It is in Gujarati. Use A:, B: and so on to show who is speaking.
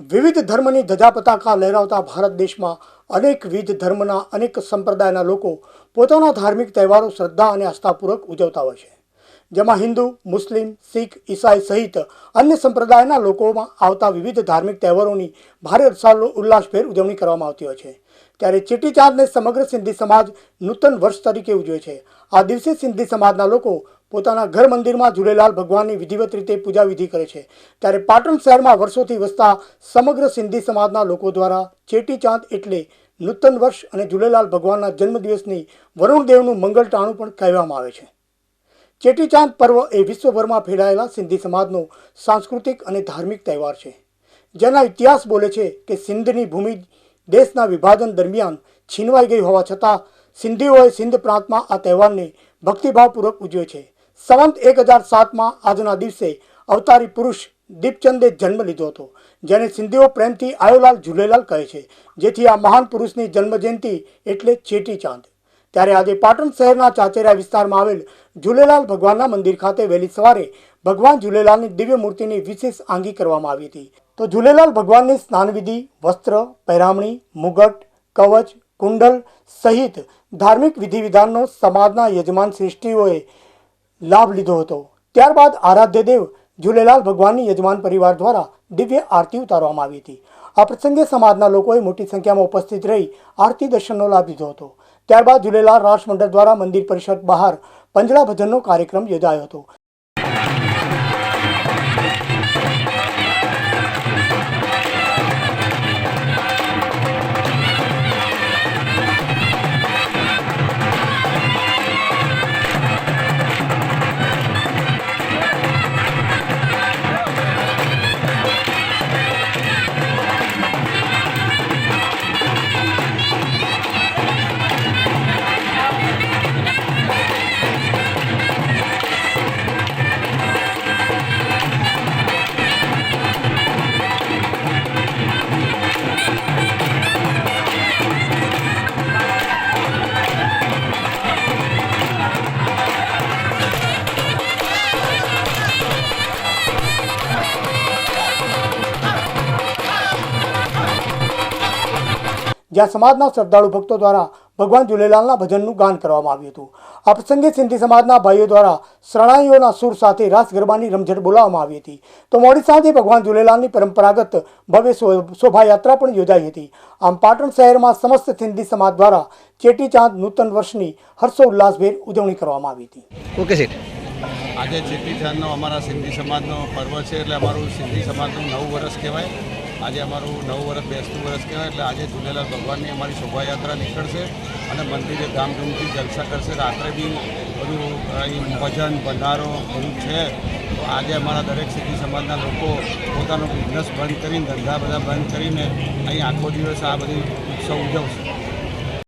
A: વિવિધ ધર્મની ધજા પતાકા લહેરાવતા ભારત દેશમાં અનેકવિધ ધર્મના, અનેક સંપ્રદાયના લોકો પોતાના ધાર્મિક તહેવારો શ્રદ્ધા અને આસ્થાપૂર્વક ઉજવતા હોય છે. જેમાં હિન્દુ, મુસ્લિમ, શીખ, ઈસાઈ સહિત અન્ય સંપ્રદાયના લોકોમાં આવતા વિવિધ ધાર્મિક તહેવારોની ભારે ઉલ્લાસભેર ઉજવણી કરવામાં આવતી હોય છે. ત્યારે ચેટીચાંદને સમગ્ર સિંધી સમાજ નૂતન વર્ષ તરીકે ઉજવે છે. આ દિવસે સિંધી સમાજના લોકો પોતાના ઘર મંદિરમાં ઝૂલેલાલ ભગવાનની વિધિવત રીતે પૂજા વિધિ કરે છે. ત્યારે પાટણ શહેરમાં વર્ષોથી વસતા સમગ્ર સિંધી સમાજના લોકો દ્વારા ચેટીચાંદ એટલે નૂતન વર્ષ અને ઝૂલેલાલ ભગવાનના જન્મદિવસની વરુણદેવનું મંગલ ટાણું પણ કહેવામાં આવે છે. ચેટીચાંદ પર્વ એ વિશ્વભરમાં ફેલાયેલા સિંધી સમાજનો સાંસ્કૃતિક અને ધાર્મિક તહેવાર છે. જેના ઇતિહાસ બોલે છે કે સિંધની ભૂમિ દેશના વિભાજન દરમિયાન છીનવાઈ ગઈ હોવા છતાં સિંધીઓએ સિંધ પ્રાંતમાં આ તહેવારને ભક્તિભાવપૂર્વક ઉજવે છે. સંવંત એક હજાર સાતમાં આજના દિવસે અવતારી પુરુષ દીપચંદે જન્મ લીધો હતો, જેને સિંધીઓ પ્રેમથી આયોલાલ ઝૂલેલાલ કહે છે, જેથી આ મહાન પુરુષની જન્મજયંતિ એટલે ચેટીચાંદ ત્યારે આજે પાટણ શહેરના ચાચેરા વિસ્તારમાં આવેલ ઝૂલેલાલ ભગવાનના મંદિર ખાતે વહેલી સવારે ભગવાન ઝૂલેલાલની દિવ્ય મૂર્તિની વિશેષ આંગી કરવામાં આવી હતી. તો ઝૂલેલાલ ભગવાનની સ્નાનવિધિ, વસ્ત્ર, પહેરામણી, મુગટ, કવચ, કુંડલ સહિત ધાર્મિક વિધિ વિધાનનો સમાજના યજમાન શ્રેષ્ઠીઓએ લાભ લીધો હતો. ત્યારબાદ આરાધ્ય દેવ ઝૂલેલાલ ભગવાનની યજમાન પરિવાર દ્વારા દિવ્ય આરતી ઉતારવામાં આવી હતી. આ પ્રસંગે સમાજના લોકોએ મોટી સંખ્યામાં ઉપસ્થિત રહી આરતી દર્શનનો લાભ લીધો હતો. ત્યારબાદ ઝૂલેલાલ રાસ દ્વારા મંદિર પરિષદ બહાર પંજળા ભજનનો કાર્યક્રમ યોજાયો હતો. જ્યાં સમાજના શ્રદ્ધાળુ ભક્તો દ્વારા ભગવાન ઝૂલેલાલના ભજનનું ગાન કરવામાં આવ્યું હતું. આ પ્રસંગે સિંધી સમાજના ભાઈઓ દ્વારા શરણાઈઓના સુર સાથે રાસ ગરબાની રમઝટ બોલાવવામાં આવી હતી. તો મોડી સાંજે ભગવાન ઝૂલેલાલની પરંપરાગત ભવ્ય શોભાયાત્રા પણ યોજાઈ હતી. આમ પાટણ શહેરમાં સમસ્ત સિંધી સમાજ દ્વારા ચેટીચાંદ નૂતન વર્ષની હર્ષોલ્લાસભેર ઉજવણી કરવામાં આવી હતી.
B: ઓકે
C: આજે ચેટીચાંદનો અમારા સિંધી સમાજનો પર્વ છે એટલે અમારું સિંધી સમાજનું નવું વર્ષ કહેવાય. આજે અમારું નવું વર્ષ, બેસતું વર્ષ કહેવાય, એટલે આજે ઝૂલેલાલ ભગવાનની અમારી શોભાયાત્રા નીકળશે અને મંદિરે ધામધૂમથી જલસા કરશે. રાત્રે બી બધું, અહીં ભજન, ભંડારો બધું છે. તો આજે અમારા દરેક સિટી સમાજના લોકો પોતાનો બિઝનેસ બંધ કરીને, ધંધા બધા બંધ કરીને અહીં આખો દિવસ આ બધી ઉત્સવ ઉજવશે.